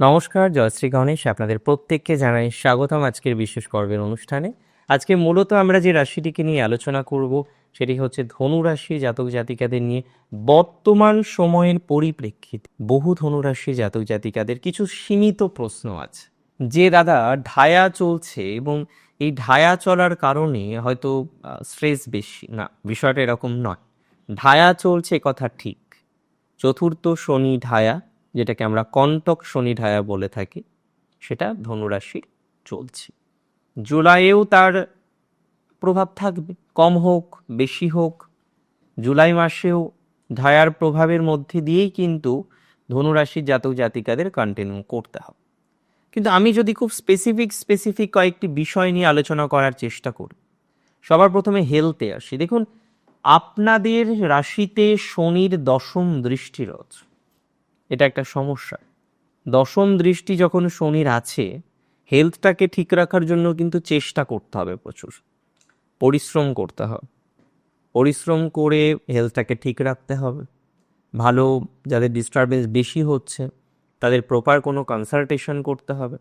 নমস্কার, জয়শ্রী গণেশ আপনাদের প্রত্যেককে জানাই স্বাগতম আজকের বিশেষ পর্বের অনুষ্ঠানে। আজকে মূলত আমরা যে রাশিটিকে নিয়ে আলোচনা করব, সেটি হচ্ছে ধনু রাশি জাতক জাতিকাদের নিয়ে। বর্তমান সময়ের পরিপ্রেক্ষিতে বহু ধনুরাশি জাতক জাতিকাদের কিছু সীমিত প্রশ্ন আছে। যে দাদা, ঢায়া চলছে এবং এই ঢায়া চলার কারণে হয়তো স্ট্রেস বেশি। না, বিষয়টা এরকম নয়। ঢায়া চলছে কথা ঠিক। চতুর্থ শনি ঢায়া যেটাকে আমরা কন্টক শনি ঢায়া বলে থাকি, সেটা ধনুরাশির চলছে। জুলাইয়েও তার প্রভাব থাকবে, কম হোক, বেশি হোক। জুলাই মাসেও ঢায়ার প্রভাবের মধ্যে দিয়েই কিন্তু ধনুরাশির জাতক জাতিকাদের কন্টিনিউ করতে হবে। কিন্তু আমি যদি খুব স্পেসিফিক স্পেসিফিক কয়েকটি বিষয় নিয়ে আলোচনা করার চেষ্টা করি, সবার প্রথমে হেলথে আসি। দেখুন, আপনাদের রাশিতে শনির দশম দৃষ্টি রয়েছে। এটা একটা সমস্যা। দশম দৃষ্টি যখন শনির আছে হেলথটাকে ঠিক রাখার জন্য কিন্তু চেষ্টা করতে হবে প্রচুর। পরিশ্রম করতে হবে। পরিশ্রম করে হেলথটাকে ঠিক রাখতে হবে। ভালো যাদের ডিস্টারবেন্স বেশি হচ্ছে, তাদের প্রপার কোনো কনসালটেশন করতে হবে।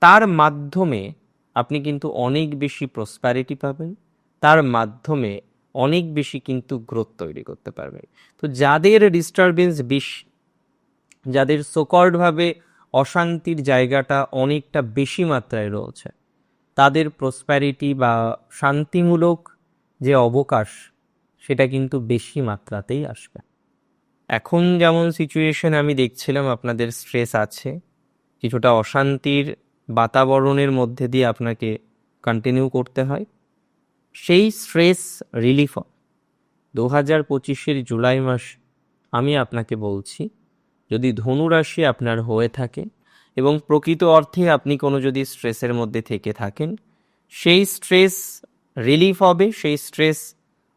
তার মাধ্যমে আপনি কিন্তু অনেক বেশি প্রসপ্যারিটি পাবেন। তার মাধ্যমে অনেক বেশি কিন্তু গ্রোথ তৈরি করতে পারবেন। তো যাদের ডিস্টারবেন্স বেশি যাদের সোকর্ডভাবে অশান্তির জায়গাটা অনেকটা বেশি মাত্রায় রয়েছে। তাদের প্রসপ্যারিটি বা শান্তিমূলক যে অবকাশ, সেটা কিন্তু বেশি মাত্রাতেই আসবে। এখন যেমন সিচুয়েশন আমি দেখছিলাম, আপনাদের স্ট্রেস আছে, কিছুটা অশান্তির বাতাবরণের মধ্যে দিয়ে আপনাকে কন্টিনিউ করতে হয়। সেই স্ট্রেস রিলিফ দু হাজার পঁচিশের জুলাই মাস আমি আপনাকে বলছি যদি ধনুরাশি আপনার হয়ে থাকে এবং প্রকৃত অর্থে আপনি কোনো যদি স্ট্রেসের মধ্যে থেকে থাকেন, সেই স্ট্রেস রিলিফ হবে, সেই স্ট্রেস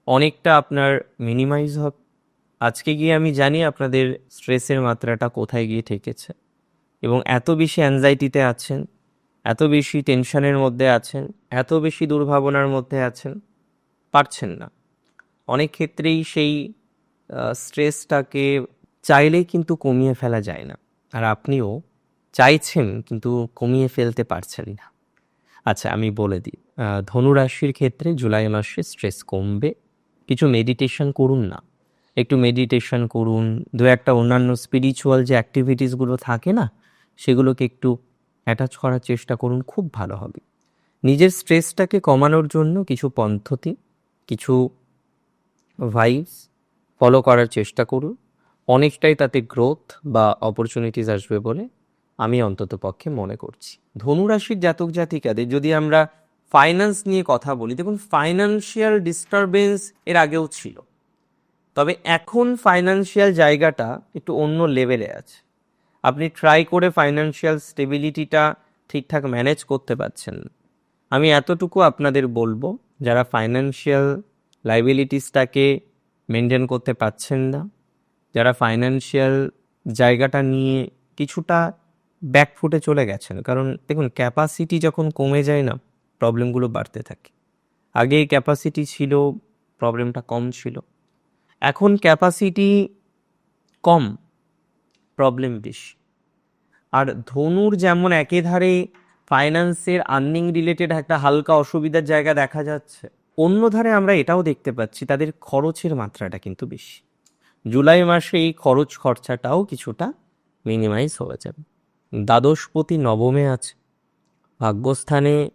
অনেকটা আপনার মিনিমাইজ হবে। আজকে গিয়ে আমি জানি আপনাদের স্ট্রেসের মাত্রাটা কোথায় গিয়ে ঠেকেছে এবং এত বেশি অ্যাংজাইটিতে আছেন, এত বেশি টেনশনের মধ্যে আছেন, এত বেশি দুর্ভাবনার মধ্যে আছেন, পারছেন না। অনেক ক্ষেত্রেই সেই স্ট্রেসটাকে চাইলেই কিন্তু কমিয়ে ফেলা যায় না। আর আপনিও চাইছেন কিন্তু কমিয়ে ফেলতে পারছেন না। আচ্ছা আমি বলে দিই ধনুরাশির ক্ষেত্রে জুলাই মাসে স্ট্রেস কমবে। কিছু মেডিটেশন করুন না। একটু মেডিটেশন করুন। দু একটা অন্যান্য স্পিরিচুয়াল যে অ্যাক্টিভিটিসগুলো থাকে না, সেগুলোকে একটু অ্যাটাচ করার চেষ্টা করুন, খুব ভালো হবে। নিজের স্ট্রেসটাকে কমানোর জন্য কিছু পদ্ধতি, কিছু ভাইবস ফলো করার চেষ্টা করুন। অনেকটাই তাতে গ্রোথ বা অপরচুনিটিস আসবে বলে আমি অন্তত পক্ষে মনে করছি। ধনুরাশির জাতক জাতিকাদের যদি আমরা ফাইন্যান্স নিয়ে কথা বলি, দেখুন ফাইন্যান্সিয়াল ডিস্টারবেন্স এর আগেও ছিল। তবে এখন ফাইন্যান্সিয়াল জায়গাটা একটু অন্য লেভেলে আছে। আপনি ট্রাই করে ফাইন্যান্সিয়াল স্টেবিলিটিটা ঠিকঠাক ম্যানেজ করতে পারছেন। আমি এতটুকু আপনাদের বলব, যারা ফাইন্যান্সিয়াল লাইবিলিটিসটাকে মেনটেন করতে পারছেন না যারা ফাইন্যান্সিয়াল জায়গাটা নিয়ে কিছুটা ব্যাকফুটে চলে গেছেন, কারণ দেখুন ক্যাপাসিটি যখন কমে যায় না প্রবলেমগুলো বাড়তে থাকে। আগে ক্যাপাসিটি ছিল প্রবলেমটা কম ছিল। এখন ক্যাপাসিটি কম প্রবলেম বেশি। আর ধনুর যেমন একে ধারে ফাইন্যান্সের আর্নিং রিলেটেড একটা হালকা অসুবিধার জায়গা দেখা যাচ্ছে অন্য ধারে আমরা এটাও দেখতে পাচ্ছি, তাদের খরচের মাত্রাটা কিন্তু বেশি। জুলাই মাসে এই খরচ খরচাটাও কিছুটা মিনিমাইজ হয়ে যাবে। দ্বাদশপতি নবমে আছে। ভাগ্যস্থানে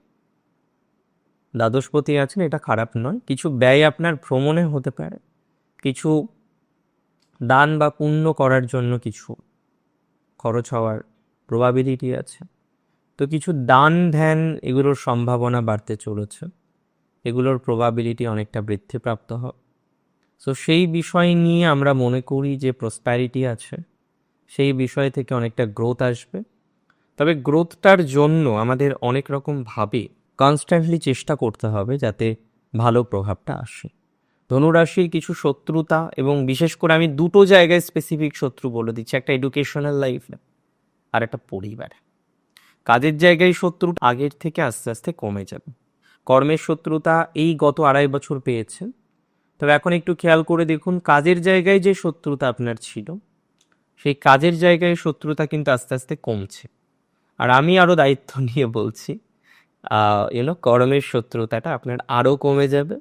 দ্বাদশপতি আছেন, এটা খারাপ নয়। কিছু ব্যয় আপনার ভ্রমণে হতে পারে। কিছু দান বা পুণ্য করার জন্য কিছু খরচ হওয়ার প্রবাবিলিটি আছে। তো কিছু দান ধ্যান এগুলোর সম্ভাবনা বাড়তে চলেছে। এগুলোর প্রবাবিলিটি অনেকটা বৃদ্ধিপ্রাপ্ত হবে। সো সেই বিষয় নিয়ে আমরা মনে করি যে প্রসপ্যারিটি আছে। সেই বিষয় থেকে অনেকটা গ্রোথ আসবে। তবে গ্রোথটার জন্য আমাদের অনেক রকমভাবে কনস্ট্যান্টলি চেষ্টা করতে হবে যাতে ভালো প্রভাবটা আসে। ধনুরাশির কিছু শত্রুতা এবং বিশেষ করে আমি দুটো জায়গায় স্পেসিফিক শত্রু বলে দিচ্ছি, একটা এডুকেশনাল লাইফ আর একটা পরিবার। কাজের জায়গায় শত্রু আগের থেকে আস্তে আস্তে কমে যাবে। কর্মের শত্রুতা এই গত আড়াই বছর পেয়েছেন তবে এখন একটু খেয়াল করে দেখুন, কাজের জায়গায় যে শত্রুতা আপনার ছিল, সেই কাজের জায়গায় শত্রুতা কিন্তু আস্তে আস্তে কমছে। আর আমি আরও দায়িত্ব নিয়ে বলছি ইউনো কর্মের শত্রুতাটা আপনার আরও কমে যাবে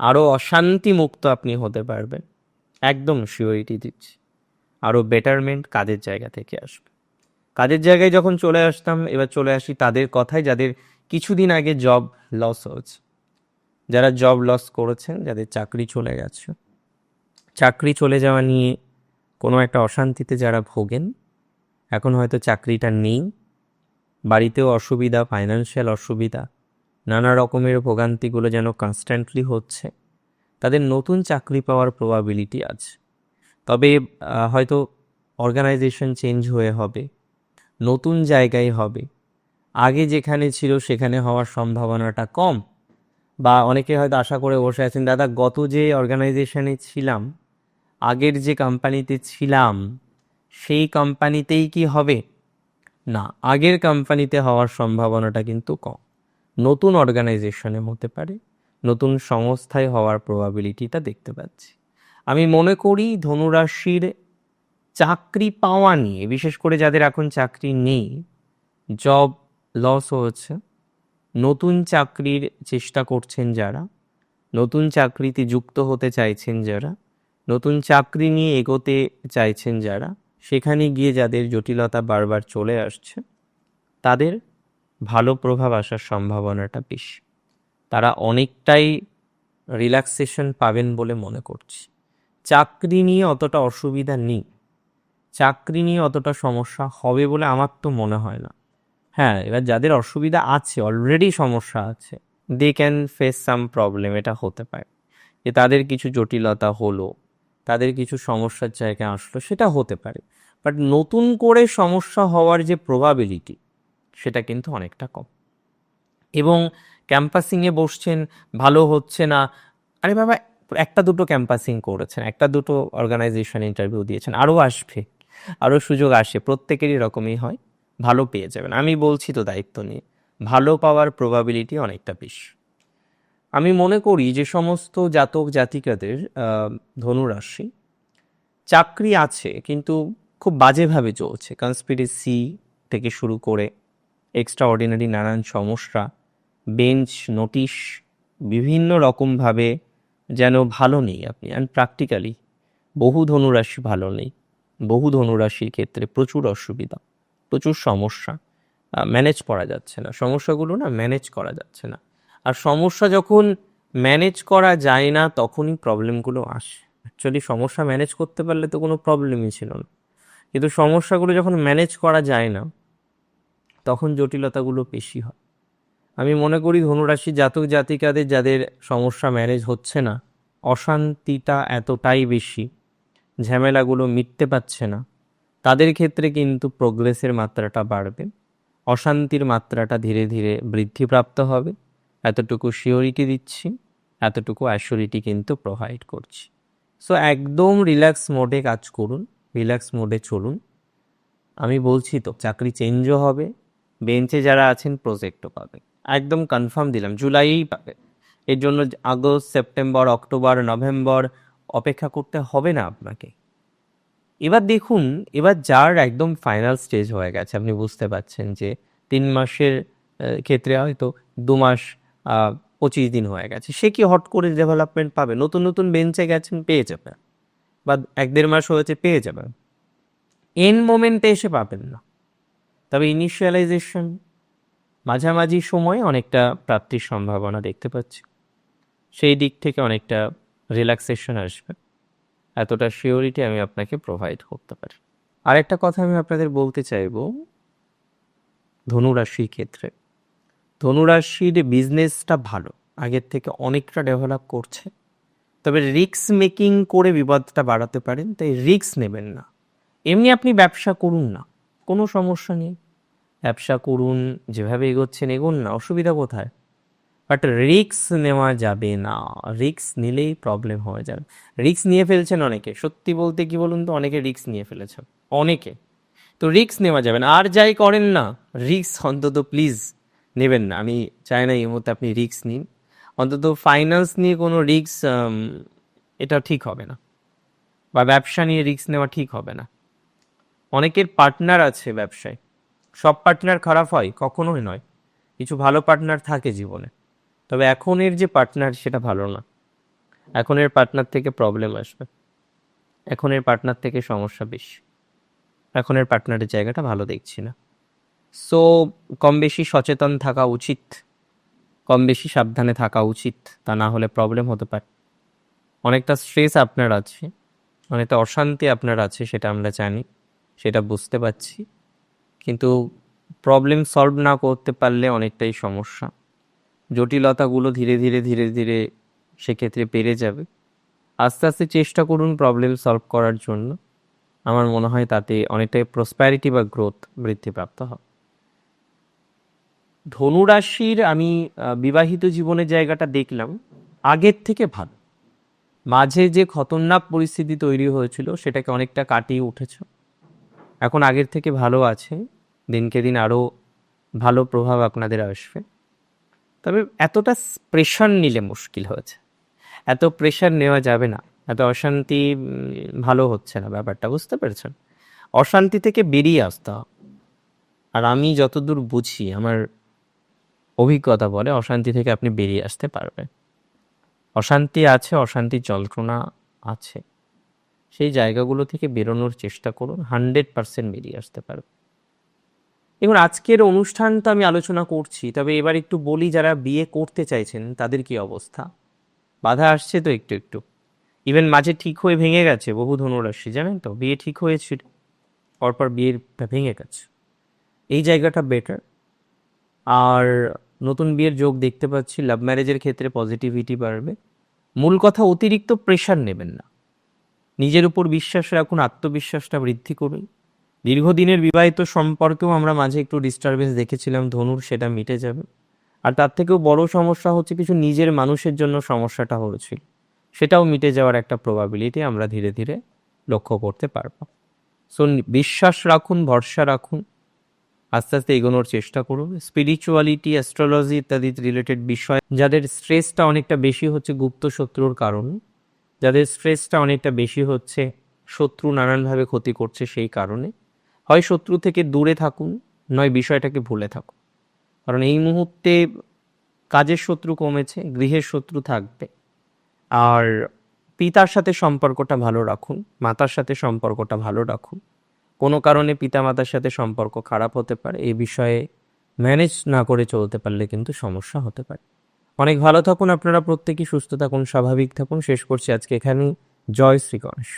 আরও অশান্তি মুক্ত আপনি হতে পারবেন, একদম শিওরিটি দিচ্ছি। আরও বেটারমেন্ট কাজের জায়গা থেকে আসবে। কাজের জায়গায় যখন চলে আসতাম, এবার চলে আসি তাদের কথায় যাদের কিছুদিন আগে জব লস হয়েছে। যারা জব লস করেছেন, যাদের চাকরি চলে গেছে, চাকরি চলে যাওয়া নিয়ে কোনো একটা অশান্তিতে যারা ভোগেন, এখন হয়তো চাকরিটা নেই, বাড়িতেও অসুবিধা ফাইন্যান্সিয়াল অসুবিধা, নানা রকমের ভোগান্তিগুলো যেন কনস্ট্যান্টলি হচ্ছে, তাদের নতুন চাকরি পাওয়ার প্রবাবিলিটি আছে। তবে হয়তো অর্গানাইজেশন চেঞ্জ হয়ে হবে, নতুন জায়গায় হবে, আগে যেখানে ছিল সেখানে হওয়ার সম্ভাবনাটা কম বা অনেকে হয়তো আশা করে বসে আছেন, দাদা, গত যে অর্গানাইজেশনে ছিলাম, আগের যে কোম্পানিতে ছিলাম, সেই কোম্পানিতেই কি হবে? না, আগের কোম্পানিতে হওয়ার সম্ভাবনাটা কিন্তু কম। নতুন অর্গানাইজেশনে হতে পারে, নতুন সংস্থায় হওয়ার প্রবাবিলিটিটা দেখতে পাচ্ছি। আমি মনে করি ধনুরাশির চাকরি পাওয়া নিয়ে, বিশেষ করে যাদের এখন চাকরি নেই জব লস হয়েছে নতুন চাকরির চেষ্টা করছেন যারা, নতুন চাকরিতে যুক্ত হতে চাইছেন যারা, নতুন চাকরি নিয়ে এগোতে চাইছেন যারা, সেখানে গিয়ে যাদের জটিলতা বারবার চলে আসছে, তাদের ভালো প্রভাব আসার সম্ভাবনাটা বেশি। তারা অনেকটাই রিল্যাক্সেশন পাবেন বলে মনে করছি। চাকরি নিয়ে অতটা অসুবিধা নেই। চাকরি নিয়ে অতটা সমস্যা হবে বলে আমার তো মনে হয় না। হ্যাঁ এবার যাদের অসুবিধা আছে অলরেডি সমস্যা আছে they can face some problem এটা হতে পারে। যে তাদের কিছু জটিলতা হলো, তাদের কিছু সমস্যার জায়গায় আসলো, সেটা হতে পারে। বাট নতুন করে সমস্যা হওয়ার যে প্রবাবিলিটি সেটা কিন্তু অনেকটা কম। এবং ক্যাম্পাসিংয়ে বসছেন, ভালো হচ্ছে না, আরে বাবা, একটা দুটো ক্যাম্পাসিং করেছেন, একটা দুটো অর্গানাইজেশন ইন্টারভিউ দিয়েছেন আরও আসবে আরও সুযোগ আসে, প্রত্যেকেরই রকমই হয়। ভালো পেয়ে যাবেন। আমি বলছি তো দায়িত্ব নিয়ে, ভালো পাওয়ার প্রবাবিলিটি অনেকটা বেশি। আমি মনে করি যে সমস্ত জাতক জাতিকাদের ধনুরাশি চাকরি আছে কিন্তু খুব বাজেভাবে চলছে। কনস্পিরেসি থেকে শুরু করে এক্সট্রা অর্ডিনারি নানান সমস্যা বেঞ্চ নোটিশ বিভিন্ন রকমভাবে যেন ভালো নেই আপনি। অ্যান্ড প্র্যাকটিক্যালি বহু ধনুরাশি ভালো নেই। বহু ধনুরাশির ক্ষেত্রে প্রচুর অসুবিধা। প্রচুর সমস্যা ম্যানেজ করা যাচ্ছে না। সমস্যাগুলো না ম্যানেজ করা যাচ্ছে না। আর সমস্যা যখন ম্যানেজ করা যায় না, তখনই প্রবলেমগুলো আসে। অ্যাকচুয়ালি সমস্যা ম্যানেজ করতে পারলে তো কোনো প্রবলেমই ছিল না। কিন্তু সমস্যাগুলো যখন ম্যানেজ করা যায় না, তখন জটিলতাগুলো বেশি হয়। আমি মনে করি ধনুরাশি জাতক জাতিকাদের যাদের সমস্যা ম্যানেজ হচ্ছে না, অশান্তিটা এতটাই বেশি, ঝামেলাগুলো মিটতে পারছে না। তাদের ক্ষেত্রে কিন্তু প্রোগ্রেসের মাত্রাটা বাড়বে, অশান্তির মাত্রাটা ধীরে ধীরে বৃদ্ধিপ্রাপ্ত হবে, এতটুকু শিওরিটি দিচ্ছি, এতটুকু অ্যাসিওরিটি কিন্তু প্রোভাইড করছি। সো একদম রিল্যাক্স মোডে কাজ করুন রিল্যাক্স মোডে চলুন। আমি বলছি তো, চাকরি চেঞ্জও হবে বেঞ্চে যারা আছেন প্রজেক্টও পাবে একদম কনফার্ম দিলাম জুলাইই পাবে এর জন্য আগস্ট, সেপ্টেম্বর, অক্টোবর, নভেম্বর অপেক্ষা করতে হবে না আপনাকে। এবার দেখুন, এবার যার একদম ফাইনাল স্টেজ হয়ে গেছে, আপনি বুঝতে পারছেন যে তিন মাসের ক্ষেত্রে হয়তো দু মাস পঁচিশ দিন হয়ে গেছে। সে কি হট করে ডেভেলপমেন্ট পাবে? নতুন নতুন বেঞ্চে গেছেন, পেয়ে যাবে বা এক দেড় মাস হয়েছে, পেয়ে যাবেন। এন মোমেন্টে এসে পাবেন না। তবে ইনিশিয়ালাইজেশন মাঝামাঝি সময়ে অনেকটা প্রাপ্তির সম্ভাবনা দেখতে পাচ্ছি। সেই দিক থেকে অনেকটা রিল্যাক্সেশন আসবে। এতটা শিওরিটি আমি আপনাকে প্রোভাইড করতে পারি। আরেকটা কথা আমি আপনাদের বলতে চাইব ধনুরাশির ক্ষেত্রে। ধনুরাশির বিজনেসটা ভালো, আগের থেকে অনেকটা ডেভেলপ করছে। তবে রিস্ক মেকিং করে বিপদটা বাড়াতে পারেন, তাই রিস্ক নেবেন না। এমনি আপনি ব্যবসা করুন না, কোনো সমস্যা নেই। ব্যবসা করুন, যেভাবে এগোচ্ছেন এগোন না, অসুবিধা কোথায়? বাট রিস্ক নেওয়া যাবে না। রিস্ক নিলেই প্রবলেম হয়ে যাবে। রিস্ক নিয়ে ফেলছেন অনেকে। সত্যি বলতে কি বলুন তো? অনেকে রিস্ক নিয়ে ফেলেছে অনেকে। তো রিস্ক নেওয়া যাবে না। আর যাই করেন না রিস্ক অন্তত প্লিজ নেবেন না। আমি চাই না এই মুহূর্তে আপনি রিস্ক নিন। অন্তত ফাইন্যান্স নিয়ে কোনো রিস্ক এটা ঠিক হবে না। বা ব্যবসা নিয়ে রিস্ক নেওয়া ঠিক হবে না। অনেকের পার্টনার আছে ব্যবসায়। সব পার্টনার খারাপ হয়, কখনোই নয়। কিছু ভালো পার্টনার থাকে জীবনে। তবে এখনের যে পার্টনার সেটা ভালো না। এখনের পার্টনার থেকে প্রবলেম আসবে। এখনের পার্টনার থেকে সমস্যা বেশি। এখনের পার্টনারের জায়গাটা ভালো দেখছি না। সো কম বেশি সচেতন থাকা উচিত। কম বেশি সাবধানে থাকা উচিত। তা না হলে প্রবলেম হতে পারে। অনেকটা স্ট্রেস আপনার আছে। অনেকটা অশান্তি আপনার আছে, সেটা আমরা জানি। সেটা বুঝতে পারছি। কিন্তু প্রবলেম সলভ না করতে পারলে অনেকটাই সমস্যা। জটিলতাগুলো ধীরে ধীরে ধীরে ধীরে সেক্ষেত্রে পেরে যাবে। আস্তে আস্তে চেষ্টা করুন প্রবলেম সলভ করার জন্য। আমার মনে হয় তাতে অনেকটাই প্রসপ্যারিটি বা গ্রোথ বৃদ্ধিপ্রাপ্ত হবে। ধনুরাশির আমি বিবাহিত জীবনের জায়গাটা দেখলাম, আগের থেকে ভালো। মাঝে যে খতরনাক পরিস্থিতি তৈরি হয়েছিল, সেটাকে অনেকটা কাটিয়ে উঠেছ। এখন আগের থেকে ভালো আছে। দিনকে দিন আরও ভালো প্রভাব আপনাদের আসবে। তবে এতটা প্রেশার নিলে মুশকিল হয়েছে। এত প্রেশার নেওয়া যাবে না। এত অশান্তি ভালো হচ্ছে না ব্যাপারটা, বুঝতে পেরেছেন? অশান্তি থেকে বেরিয়ে আসতে আর আমি যতদূর বুঝি, আমার অভিজ্ঞতা বলে অশান্তি থেকে আপনি বেরিয়ে আসতে পারবেন। অশান্তি আছে অশান্তি যন্ত্রণা আছে। সেই জায়গাগুলো থেকে বেরোনোর চেষ্টা করুন হান্ড্রেড পার্সেন্ট বেরিয়ে আসতে পারবে এবং আজকের অনুষ্ঠান তো আমি আলোচনা করছি, তবে এবার একটু বলি যারা বিয়ে করতে চাইছেন, তাদের কি অবস্থা? বাধা আসছে তো একটু একটু। ইভেন মাঝে ঠিক হয়ে ভেঙে গেছে, বহু ধনুরাশি, জানেন তো? বিয়ে ঠিক হয়েছিল পরপর বিয়ের ভেঙে গেছে। এই জায়গাটা বেটার আর নতুন বিয়ের যোগ দেখতে পাচ্ছি লাভ ম্যারেজের ক্ষেত্রে পজিটিভিটি বাড়বে। মূল কথা, অতিরিক্ত প্রেশার নেবেন না। নিজের উপর বিশ্বাস রাখুন, আত্মবিশ্বাসটা বৃদ্ধি করুন। দীর্ঘদিনের বিবাহিত সম্পর্কেও আমরা মাঝে একটু ডিস্টারবেন্স দেখেছিলাম, ধনুর সেটা মিটে যাবে। আর তার থেকেও বড় সমস্যা হচ্ছে কিছু নিজের মানুষের জন্য সমস্যাটা হয়েছিল। সেটাও মিটে যাওয়ার একটা প্রবাবিলিটি আমরা ধীরে ধীরে লক্ষ্য করতে পারব। সো বিশ্বাস রাখুন, ভরসা রাখুন, আস্তে আস্তে এগোনোর চেষ্টা করুন। স্পিরিচুয়ালিটি অ্যাস্ট্রোলজি ইত্যাদি রিলেটেড বিষয়, যাদের স্ট্রেসটা অনেকটা বেশি হচ্ছে গুপ্ত শত্রুর কারণ, যাদের স্ট্রেসটা অনেকটা বেশি হচ্ছে শত্রু নানানভাবে ক্ষতি করছে সেই কারণে হয় শত্রু থেকে দূরে থাকুন, নয় বিষয়টাকে ভুলে থাকুন। কারণ এই মুহূর্তে কাজের শত্রু কমেছে, গৃহের শত্রু থাকবে। আর পিতার সাথে সম্পর্কটা ভালো রাখুন, মাতার সাথে সম্পর্কটা ভালো রাখুন। কোনো কারণে পিতা মাতার সাথে সম্পর্ক খারাপ হতে পারে এই বিষয়ে ম্যানেজ না করে চলতে পারলে কিন্তু সমস্যা হতে পারে। অনেক ভালো থাকুন আপনারা প্রত্যেকেই, সুস্থ থাকুন, স্বাভাবিক থাকুন। শেষ করছি আজকে এখানেই। জয় শ্রী গণেশ।